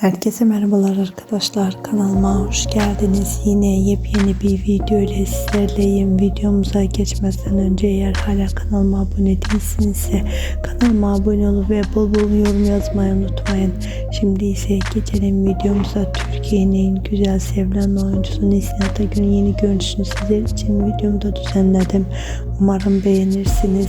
Herkese merhabalar arkadaşlar. Kanalıma hoş geldiniz. Yine yepyeni bir video ile sizlerleyim. Videomuza geçmeden önce eğer hala kanalıma abone değilsinizse kanalıma abone olup ve bol bol yorum yazmayı unutmayın. Şimdi ise geçelim videomuza. Türkiye'nin en güzel sevilen oyuncusu Nesin Atagül'ün yeni görünüşünü sizler için videomda düzenledim. Umarım beğenirsiniz